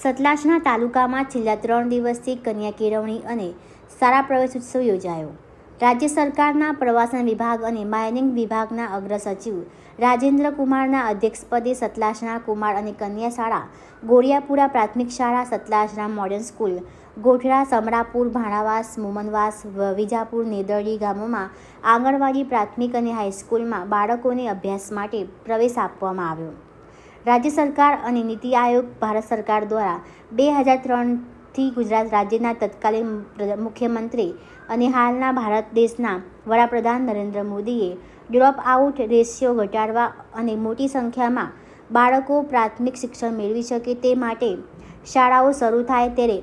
સતલાજના તાલુકામાં છેલ્લા ત્રણ દિવસથી કન્યા કેળવણી અને સારા પ્રવેશ ઉત્સવ યોજાયો. રાજ્ય સરકારના પ્રવાસન વિભાગ અને માઇનિંગ વિભાગના અગ્ર સચિવ રાજેન્દ્ર કુમારના અધ્યક્ષપદે સતલાજના કુમાર અને કન્યા શાળા, ગોળિયાપુરા પ્રાથમિક શાળા, સતલાજના મોડર્ન સ્કૂલ ગોઠડા સમરાપુર, ભાણાવાસ, મુમનવાસ, વિજાપુર, નેદરડી ગામોમાં આંગણવાડી પ્રાથમિક અને હાઈસ્કૂલમાં બાળકોને અભ્યાસ માટે પ્રવેશ આપવામાં આવ્યો. રાજ્ય સરકાર અને નીતિ આયોગ ભારત સરકાર દ્વારા બે હજાર ત્રણથી ગુજરાત રાજ્યના તત્કાલીન મુખ્યમંત્રી અને હાલના ભારત દેશના વડાપ્રધાન નરેન્દ્ર મોદીએ ડ્રોપ આઉટ રેશિયો ઘટાડવા અને મોટી સંખ્યામાં બાળકો પ્રાથમિક શિક્ષણ મેળવી શકે તે માટે શાળાઓ શરૂ થાય ત્યારે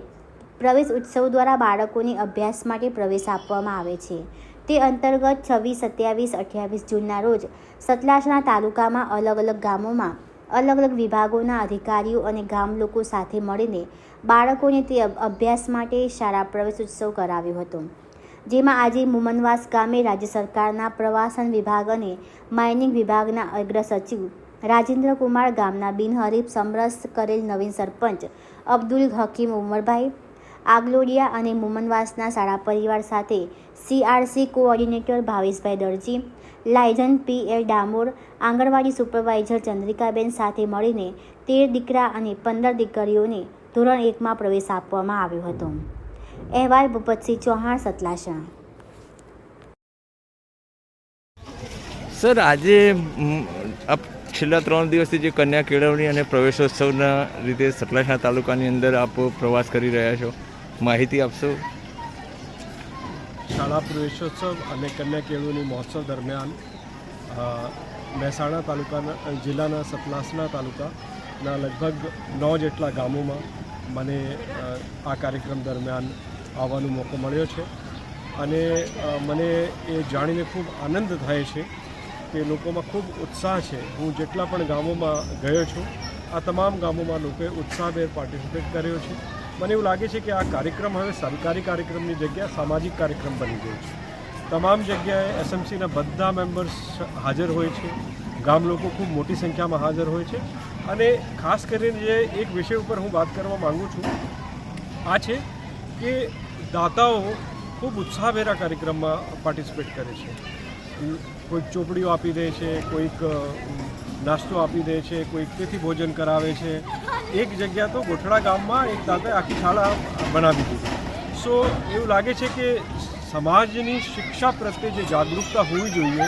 પ્રવેશ ઉત્સવ દ્વારા બાળકોને અભ્યાસ માટે પ્રવેશ આપવામાં આવે છે. તે અંતર્ગત છવ્વીસ, સત્યાવીસ, અઠ્યાવીસ જૂનના રોજ સતલાજના તાલુકામાં અલગ અલગ ગામોમાં અલગ અલગ વિભાગોના અધિકારીઓ અને ગામ લોકો સાથે મળીને બાળકોને તે અભ્યાસ માટે શાળા પ્રવેશ ઉત્સવ કરાવ્યો હતો. જેમાં આજે મુમનવાસ ગામે રાજ્ય સરકારના પ્રવાસન વિભાગ અને માઇનિંગ વિભાગના અગ્ર સચિવ રાજેન્દ્ર કુમાર ગામના બિનહરીફ સમરસ કરેલ નવીન સરપંચ અબ્દુલ હકીમ ઉમરભાઈ આગલોડિયા અને મુમનવાસના શાળા પરિવાર સાથે CRC coordinator Bhaveshbhai Darji, liaison P L Damor, anganwadi supervisor Chandrikaben સાથે મળીને તેર દીકરા અને પંદર દીકરીઓને ધોરણ એકમાં પ્રવેશ આપવામાં આવ્યો હતો. અહેવાલ ભૂપતસિંહ ચૌહાણ સતલાસા સર, આજે છેલ્લા ત્રણ દિવસથી જે કન્યા કેળવણી અને પ્રવેશોત્સવના રીતે સતલાસણા તાલુકાની અંદર આપ પ્રવાસ કરી રહ્યા છો. માહિતી આપશો? શાળા પ્રવેશોત્સવ અને કન્યા કેળવણી મહોત્સવ દરમિયાન મહેસાણા તાલુકાના જિલ્લાના સતલાસના તાલુકાના લગભગ નવ જેટલા ગામોમાં મને આ કાર્યક્રમ દરમિયાન આવવાનો મોકો મળ્યો છે. અને મને એ જાણીને ખૂબ આનંદ થાય છે કે લોકોમાં ખૂબ ઉત્સાહ છે. હું જેટલા પણ ગામોમાં ગયો છું, આ તમામ ગામોમાં લોકોએ ઉત્સાહભેર પાર્ટિસિપેટ કર્યો છે. મને એવું લાગે છે કે આ કાર્યક્રમ હવે સરકારી કાર્યક્રમની જગ્યાએ સામાજિક કાર્યક્રમ બની ગયો છે. તમામ જગ્યાએ એસએમસીના બધા મેમ્બર્સ હાજર હોય છે. ગામ લોકો ખૂબ મોટી સંખ્યામાં હાજર હોય છે. અને ખાસ કરીને જે એક વિષય ઉપર હું વાત કરવા માગું છું, આ છે કે દાતાઓ ખૂબ ઉત્સાહભેરા કાર્યક્રમમાં પાર્ટિસિપેટ કરે છે. કોઈક ચોપડીઓ આપી દે છે, કોઈક નાસ્તો આપી દે છે કોઈક તેથી ભોજન કરાવે છે. એક જગ્યા તો ગોઠડા ગામમાં એક દાદાએ આખી શાળા બનાવી દીધી. સો એવું લાગે છે કે સમાજની શિક્ષા પ્રત્યે જે જાગૃતતા હોવી જોઈએ,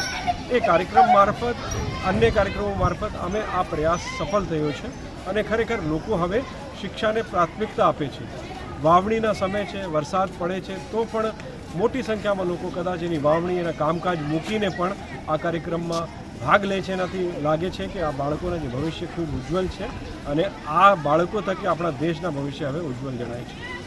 એ કાર્યક્રમ મારફત, અન્ય કાર્યક્રમો મારફત અમે આ પ્રયાસ સફળ થયો છે અને ખરેખર લોકો હવે શિક્ષાને પ્રાથમિકતા આપે છે. વાવણીના સમય છે, વરસાદ પડે છે, તો પણ મોટી સંખ્યામાં લોકો કદાચ એની વાવણી એના કામકાજ મૂકીને પણ આ કાર્યક્રમમાં ભાગ લે છે એનાથી લાગે છે કે આ બાળકોના જે ભવિષ્ય ખૂબ ઉજ્જવલ છે અને આ બાળકો થકી આપણા દેશના ભવિષ્ય હવે ઉજ્જવલ જણાય છે.